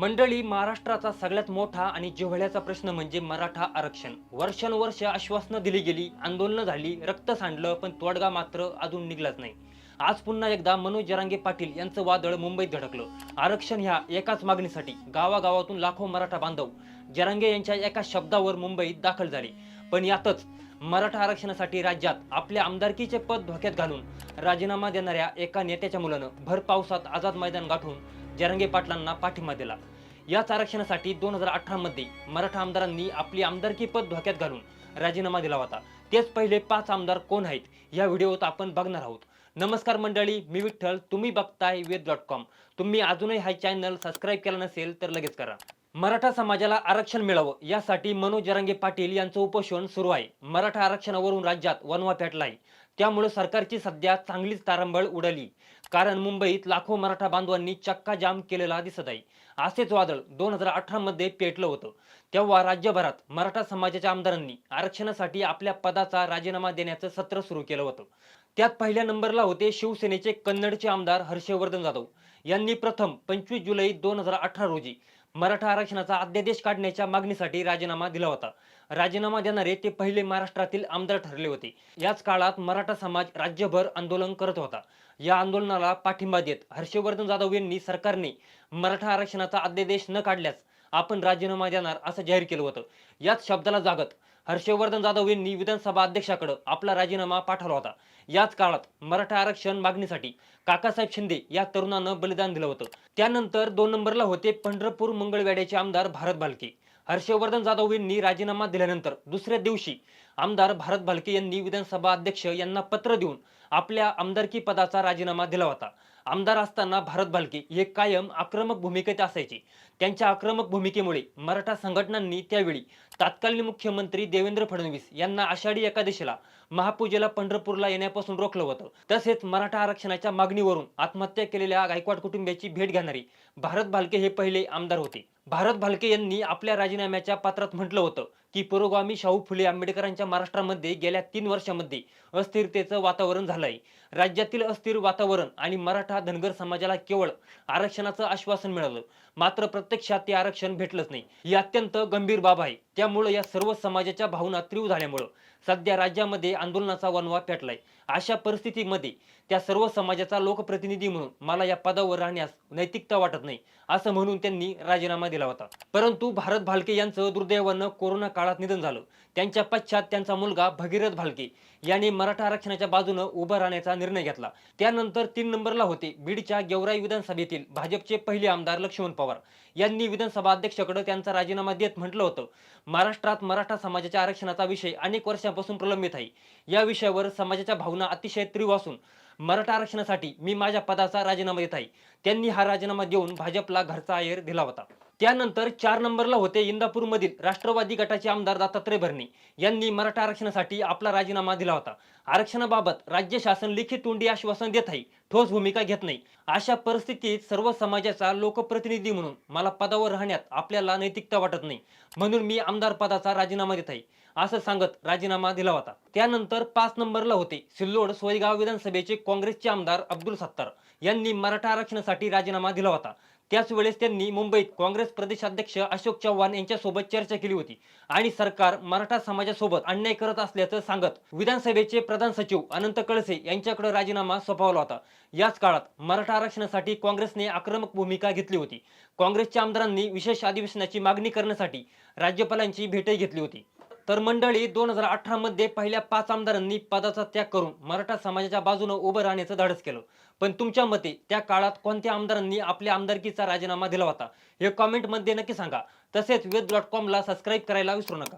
मंडळी महाराष्ट्राचा सगळ्यात मोठा आणि जिव्हाळ्याचा प्रश्न म्हणजे मराठा आरक्षण. वर्षानुवर्ष आश्वासनं दिली गेली आंदोलनं झाली रक्त सांडलं पण तोडगा मात्र अजून निघलाच नाही. आज पुन्हा एकदा मनोज जरांगे पाटील यांचं वादळ मुंबईत धडकलं. आरक्षण ह्या एकाच मागणीसाठी गावागावातून लाखो मराठा बांधव जरांगे यांच्या एका शब्दावर मुंबईत दाखल झाले. पण यातच मराठा आरक्षणासाठी राज्यात आपल्या आमदारकीचे पद धोक्यात घालून राजीनामा देणाऱ्या एका नेत्याच्या मुलानं भर पावसात आझाद मैदान गाठून जरंगे पाटलांना पाठिंबा दिला. याच आरक्षणासाठी दोन हजार अठरामध्ये मराठा आमदारांनी आपली आमदारकी पद धोक्यात घालून राजीनामा दिला होता. तेच पहिले पाच आमदार कोण आहेत या व्हिडिओत आपण बघणार आहोत. नमस्कार मंडळी मी विठ्ठल. तुम्ही बघताय वेद डॉट कॉम. तुम्ही अजूनही हा चॅनल सबस्क्राईब केला नसेल तर लगेच करा. मराठा समाजाला आरक्षण मिळावं यासाठी मनोज जरांगे पाटील यांचं उपोषण सुरू आहे. मराठा आरक्षणावरून राज्यात वनवा पेटला आहे त्यामुळे सरकारची सध्या चांगलीच तारंबळ उडाली. कारण मुंबईत लाखो मराठा बांधवांनी चक्का जाम केलेला दिसत आहे. असेच वादळ दोन हजार अठरा मध्ये पेटलं होतं. तेव्हा राज्यभरात मराठा समाजाच्या आमदारांनी आरक्षणासाठी आपल्या पदाचा राजीनामा देण्याचं सत्र सुरू केलं होतं. त्यात पहिल्या नंबरला होते शिवसेनेचे कन्नडचे आमदार हर्षवर्धन जाधव. यांनी प्रथम पंचवीस जुलै दोन हजार अठरा रोजी मराठा आरक्षणाचा अध्यादेश काढण्याच्या मागणीसाठी राजीनामा दिला होता. राजीनामा देणारे ते पहिले महाराष्ट्रातील आमदार ठरले होते. याच काळात मराठा समाज राज्यभर आंदोलन करत होता. या आंदोलनाला पाठिंबा देत हर्षवर्धन जाधव यांनी सरकारने मराठा आरक्षणाचा अध्यादेश न काढल्यास आपण राजीनामा देणार असं जाहीर केलं होतं. याच शब्दाला जागत हर्षवर्धन जाधव यांनी विधानसभा अध्यक्षाकडे आपला राजीनामा पाठवला होता. याच काळात मराठा आरक्षण मागणीसाठी काकासाहेब शिंदे या तरुणानं बलिदान दिलं होतं. त्यानंतर दोन नंबरला होते पंढरपूर मंगळवेड्याचे आमदार भारत भालके. हर्षवर्धन जाधव यांनी राजीनामा दिल्यानंतर दुसऱ्या दिवशी आमदार भारत भालके यांनी विधानसभा अध्यक्ष यांना पत्र देऊन आपल्या आमदारकी पदाचा राजीनामा दिला होता. आमदार असताना भारत भालके हे कायम आक्रमक भूमिकेत असायचे. त्यांच्या आक्रमक भूमिकेमुळे मराठा संघटनांनी त्यावेळी तत्कालीन मुख्यमंत्री देवेंद्र फडणवीस यांना आषाढी एकादशीला महापूजेला पंढरपूरला येण्यापासून रोखलं होतं. तसेच मराठा आरक्षणाच्या मागणीवरून आत्महत्या केलेल्या गायकवाड कुटुंबियाची भेट घेणारी भारत भालके हे पहिले आमदार होते. भारत भालके यांनी आपल्या राजीनाम्याच्या पत्रात म्हटलं होतं. की पुरोगामी शाहू फुले आंबेडकरांच्या महाराष्ट्रामध्ये गेल्या तीन वर्षामध्ये अस्थिरतेचं वातावरण झालंय. राज्यातील अस्थिर वातावरण आणि मराठा धनगर समाजाला केवळ आरक्षणाचं आश्वासन मिळालं. मात्र प्रत्यक्षात ते आरक्षण भेटलंच नाही. ही अत्यंत गंभीर बाब आहे. त्यामुळे या सर्व समाजाच्या भावना तीव्र झाल्यामुळं सध्या राज्यामध्ये आंदोलनाचा वनवा पेटलाय. अशा परिस्थितीमध्ये त्या सर्व समाजाचा लोकप्रतिनिधी म्हणून मला या पदावर राहण्यास नैतिकता वाटत नाही असं म्हणून त्यांनी राजीनामा दिला होता. परंतु भारत भालके यांचं दुर्दैवानं कोरोना काळात निधन झालं. त्यांच्या पश्चात त्यांचा मुलगा भगीरथ भालके यांनी मराठा आरक्षणाच्या बाजूनं उभं राहण्याचा निर्णय घेतला. त्यानंतर तीन नंबरला होते बीडच्या गेवराई विधानसभेतील भाजपचे पहिले आमदार लक्ष्मण पवार. यांनी विधानसभा अध्यक्षाकडे त्यांचा राजीनामा देत म्हटलं होतं. महाराष्ट्रात मराठा समाजाच्या आरक्षणाचा विषय अनेक वर्षांपासून प्रलंबित आहे. या विषयावर समाजाच्या भावना अतिशय तीव्र असून मराठा आरक्षणासाठी मी माझ्या पदाचा राजीनामा देत आहे. त्यांनी हा राजीनामा देऊन भाजपला घरचा आहेर दिला होता. त्यानंतर चार नंबरला होते इंदापूरमधील राष्ट्रवादी गटाचे आमदार दत्तात्रय भरणे. यांनी मराठा आरक्षणासाठी आपला राजीनामा दिला होता. आरक्षणाबाबत राज्य शासन लिखित तोंडी आश्वासन देत आहे. ठोस भूमिका घेत नाही. अशा परिस्थितीत सर्व समाजाचा लोकप्रतिनिधी म्हणून मला पदावर राहण्यात आपल्याला नैतिकता वाटत नाही. म्हणून मी आमदार पदाचा राजीनामा देत आहे. असं सांगत राजीनामा दिला होता. त्यानंतर पाच नंबरला होते सिल्लोड सोयगाव विधानसभेचे काँग्रेसचे आमदार अब्दुल सत्तार. यांनी मराठा आरक्षणासाठी राजीनामा दिला होता. त्याच वेळेस त्यांनी मुंबईत काँग्रेस प्रदेशाध्यक्ष अशोक चव्हाण यांच्यासोबत चर्चा केली होती. आणि सरकार मराठा समाजासोबत अन्याय करत असल्याचं सांगत विधानसभेचे प्रधान सचिव अनंत कळसे यांच्याकडे राजीनामा सोपवला होता. याच काळात मराठा आरक्षणासाठी काँग्रेसने आक्रमक भूमिका घेतली होती. काँग्रेसच्या आमदारांनी विशेष अधिवेशनाची मागणी करण्यासाठी राज्यपालांची भेटही घेतली होती. तर मंडळी दोन हजार अठरा मध्ये पहिल्या पाच आमदारांनी पदाचा त्याग करून मराठा समाजाच्या बाजूने उभं राहण्याचं धाडस केलं. पण तुमच्या मते त्या काळात कोणत्या आमदारांनी आपल्या आमदारकीचा राजीनामा दिला होता? हे कॉमेंटमध्ये नक्की सांगा. तसेच वेद डॉट कॉमला सबस्क्राईब करायला विसरू नका.